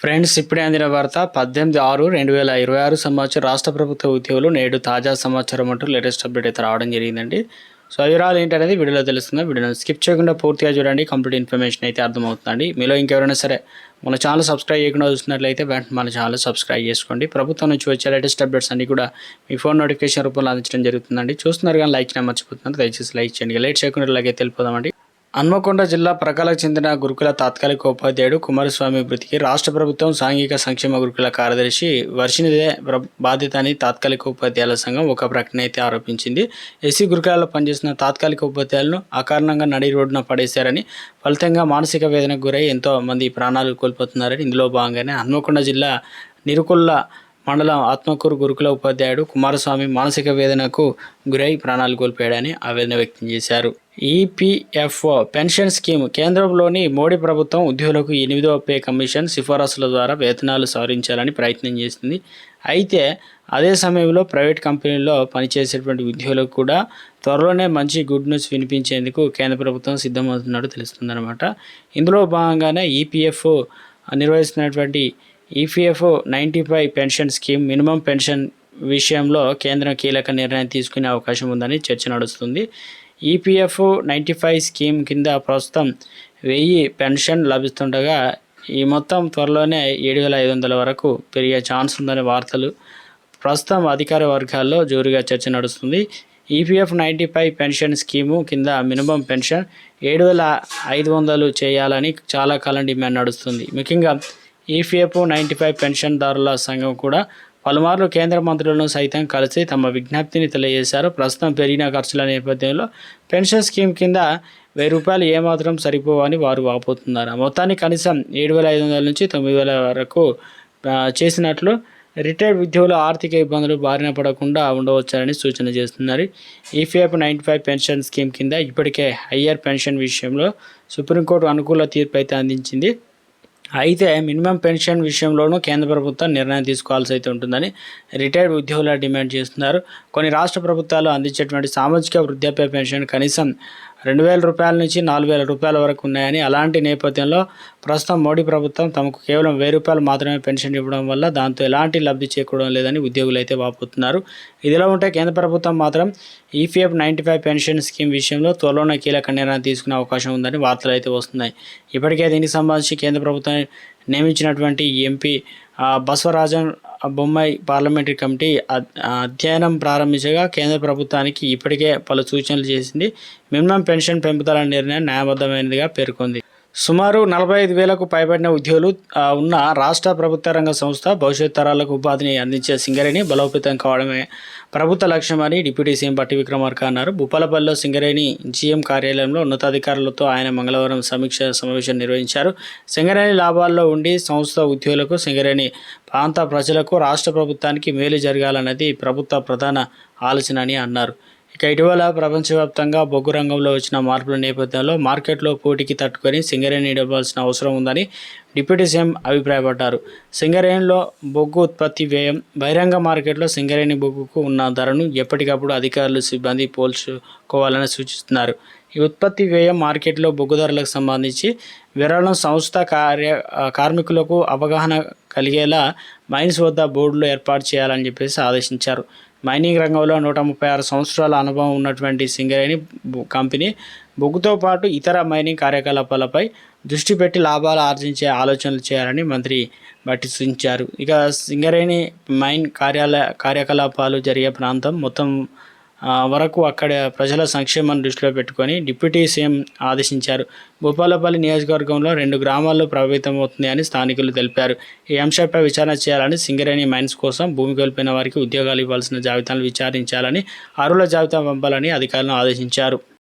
Friends ఇప్పుడే అందిన వార్త పద్దెనిమిది ఆరు రెండు వేల ఇరవై ఆరు సంవత్సరం రాష్ట్ర ప్రభుత్వ ఉద్యోగులు నేడు తాజా సమాచారం అంటూ లేటెస్ట్ అప్డేట్ అయితే రావడం జరిగిందండి. సో వివరాలు ఏంటనేది వీడియోలో తెలుస్తుంది. వీడియోని స్కిప్ చేయకుండా పూర్తిగా చూడండి. కంప్లీట్ ఇన్ఫర్మేషన్ అయితే అర్థమవుతుందండి. మీలో ఇంకెవరైనా సరే మన ఛానల్ సబ్స్క్రైబ్ చేయకుండా చూసినట్లయితే వెంటనే మన ఛానల్ సబ్స్క్రైబ్ చేసుకోండి. ప్రభుత్వం నుంచి వచ్చే లేటెస్ట్ అప్డేట్స్ అన్ని కూడా మీ ఫోన్ నోటిఫికేషన్ రూపంలో అందించడం జరుగుతుందండి. చూస్తున్నారు కానీ లైక్ మర్చిపోతున్నారు. దయచేసి లైక్ చేయండి. లేట్ చేయకుండా ఇలాగే తెలిపోదామండి. హన్మకొండ జిల్లా ప్రకాలకు చెందిన గురుకుల తాత్కాలిక ఉపాధ్యాయుడు కుమారస్వామి మృతికి రాష్ట్ర ప్రభుత్వం సాంఘిక సంక్షేమ గురుకుల కార్యదర్శి వర్షినిదే ప్ర- బాధ్యత అని తాత్కాలిక ఉపాధ్యాయుల సంఘం ఒక ప్రకటన అయితే ఆరోపించింది. ఎస్సీ గురుకులాల్లో పనిచేసిన తాత్కాలిక ఉపాధ్యాయులను అకారణంగా నడి రోడ్డున పడేశారని ఫలితంగా మానసిక వేదనకు గురై ఎంతో మంది ప్రాణాలు కోల్పోతున్నారని ఇందులో భాగంగానే హన్మకొండ జిల్లా నిరుకుల్ల మండలం ఆత్మకూరు గురుకుల ఉపాధ్యాయుడు కుమారస్వామి మానసిక వేదనకు గురై ప్రాణాలు కోల్పోయాడని ఆవేదన వ్యక్తం చేశారు. ఈపీఎఫ్ఓ పెన్షన్ స్కీమ్ కేంద్రంలోని మోడీ ప్రభుత్వం ఉద్యోగులకు ఎనిమిదవ పే కమిషన్ సిఫారసుల ద్వారా వేతనాలు సవరించాలని ప్రయత్నం చేసింది. అయితే అదే సమయంలో ప్రైవేట్ కంపెనీల్లో పనిచేసేటువంటి ఉద్యోగులకు కూడా త్వరలోనే మంచి గుడ్ న్యూస్ వినిపించేందుకు కేంద్ర ప్రభుత్వం సిద్ధమవుతున్నట్టు తెలుస్తుందన్నమాట. ఇందులో భాగంగానే ఈపీఎఫ్ఓ నిర్వహిస్తున్నటువంటి EPF ninety five pension scheme minimum pension విషయంలో కేంద్రం కీలక నిర్ణయం తీసుకునే అవకాశం ఉందని చర్చ నడుస్తుంది. ఈపీఎఫ్ నైంటీ ఫైవ్ స్కీమ్ కింద ప్రస్తుతం వెయ్యి పెన్షన్ లభిస్తుండగా ఈ మొత్తం త్వరలోనే ఏడు వేల ఐదు వందల వరకు పెరిగే ఛాన్స్ ఉందనే వార్తలు ప్రస్తుతం అధికార వర్గాల్లో జోరుగా చర్చ నడుస్తుంది. EPF ninety five pension scheme కింద మినిమం పెన్షన్ ఏడు వేల ఐదు వందలు చేయాలని చాలా కాలం డిమాండ్ నడుస్తుంది. ముఖ్యంగా ఈపీఎఫ్ నైంటీ ఫైవ్ పెన్షన్దారుల సంఘం కూడా పలుమార్లు కేంద్ర మంత్రులను సైతం కలిసి తమ విజ్ఞప్తిని తెలియజేశారు. ప్రస్తుతం పెరిగిన ఖర్చుల నేపథ్యంలో పెన్షన్ స్కీమ్ కింద వెయ్యి రూపాయలు ఏమాత్రం సరిపోవని వారు వాపోతున్నారు. మొత్తాన్ని కనీసం ఏడు వేల ఐదు వందల నుంచి తొమ్మిది వేల వరకు చేసినట్లు రిటైర్డ్ ఉద్యోగులు ఆర్థిక ఇబ్బందులు బారిన పడకుండా ఉండవచ్చారని సూచన చేస్తున్నారు. EPF ninety five pension scheme కింద ఇప్పటికే హయ్యర్ పెన్షన్ విషయంలో సుప్రీంకోర్టు అనుకూల తీర్పు అయితే అందించింది. అయితే మినిమం పెన్షన్ విషయంలోనూ కేంద్ర ప్రభుత్వం నిర్ణయం తీసుకోవాల్సి అయితే ఉంటుందని రిటైర్డ్ ఉద్యోగుల డిమాండ్ చేస్తున్నారు. కొన్ని రాష్ట్ర ప్రభుత్వాలు అందించేటువంటి సామాజిక వృద్ధాప్య పెన్షన్ కనీసం రెండు వేల రూపాయల నుంచి నాలుగు వేల రూపాయల వరకు ఉన్నాయని అలాంటి నేపథ్యంలో ప్రస్తుతం మోడీ ప్రభుత్వం తమకు కేవలం వెయ్యి రూపాయలు మాత్రమే పెన్షన్ ఇవ్వడం వల్ల దాంతో ఎలాంటి లబ్ధి చేకూడడం లేదని ఉద్యోగులు అయితే వాపోతున్నారు. ఇదిలా ఉంటే కేంద్ర ప్రభుత్వం మాత్రం EPF ninety five pension scheme విషయంలో త్వరలోనే కీలక నిర్ణయం తీసుకునే అవకాశం ఉందని వార్తలు అయితే వస్తున్నాయి. ఇప్పటికే దీనికి సంబంధించి కేంద్ర ప్రభుత్వం నియమించినటువంటి MP Basavarajan Bommai parliamentary committee అధ్యయనం ప్రారంభించగా కేంద్ర ప్రభుత్వానికి ఇప్పటికే పలు సూచనలు చేసింది. మినిమం పెన్షన్ పెంపుదల నిర్ణయం న్యాయబద్ధమైనదిగా పేర్కొంది. సుమారు నలభై ఐదు వేలకు పైబడిన ఉద్యోగులు ఉన్న రాష్ట్ర ప్రభుత్వ రంగ సంస్థ భవిష్యత్ తరాలకు ఉపాధిని అందించే సింగరేణి బలోపేతం కావడమే ప్రభుత్వ లక్ష్యమని డిప్యూటీ సీఎం పట్టి విక్రమార్క అన్నారు. భూపాలపల్లిలో సింగరేణి జీఎం కార్యాలయంలో ఉన్నతాధికారులతో ఆయన మంగళవారం సమీక్ష సమావేశం నిర్వహించారు. సింగరేణి లాభాల్లో ఉండి సంస్థ ఉద్యోగులకు సింగరేణి ప్రాంత ప్రజలకు రాష్ట్ర ప్రభుత్వానికి మేలు జరగాలన్నది ప్రభుత్వ ప్రధాన ఆలోచన అని అన్నారు. ఇక ఇటీవల ప్రపంచవ్యాప్తంగా బొగ్గు రంగంలో వచ్చిన మార్పుల నేపథ్యంలో మార్కెట్లో పోటీకి తట్టుకొని సింగరేణి ఇవ్వాల్సిన అవసరం ఉందని డిప్యూటీ సీఎం అభిప్రాయపడ్డారు. సింగరేణిలో బొగ్గు ఉత్పత్తి వ్యయం బహిరంగ మార్కెట్లో సింగరేణి బొగ్గుకు ఉన్న ధరను ఎప్పటికప్పుడు అధికారులు సిబ్బంది పోల్చుకోవాలని సూచిస్తున్నారు. ఈ ఉత్పత్తి వ్యయం మార్కెట్లో బొగ్గు ధరలకు సంబంధించి విరాళం సంస్థ కార్య కార్మికులకు అవగాహన కలిగేలా మైన్స్ వద్ద బోర్డులు ఏర్పాటు చేయాలని చెప్పేసి ఆదేశించారు. మైనింగ్ రంగంలో నూట ముప్పై ఆరు సంవత్సరాల అనుభవం ఉన్నటువంటి సింగరేణి కంపెనీ బొగ్గుతో పాటు ఇతర మైనింగ్ కార్యకలాపాలపై దృష్టి పెట్టి లాభాలు ఆర్జించే ఆలోచనలు చేయాలని మంత్రి బట్టి సూచించారు. ఇక సింగరేణి మైన్ కార్యాలయ కార్యకలాపాలు జరిగే ప్రాంతం మొత్తం వరకు అక్కడ ప్రజల సంక్షేమాన్ని దృష్టిలో పెట్టుకొని డిప్యూటీ సీఎం ఆదేశించారు. భూపాలపల్లి నియోజకవర్గంలో రెండు గ్రామాల్లో ప్రభావితమవుతుంది అని స్థానికులు తెలిపారు. ఈ అంశంపై విచారణ చేయాలని సింగరేణి మైన్స్ కోసం భూమి కోల్పోయిన వారికి ఉద్యోగాలు ఇవ్వాల్సిన జాబితాను విచారించాలని అరుల జాబితా పంపాలని అధికారులను ఆదేశించారు.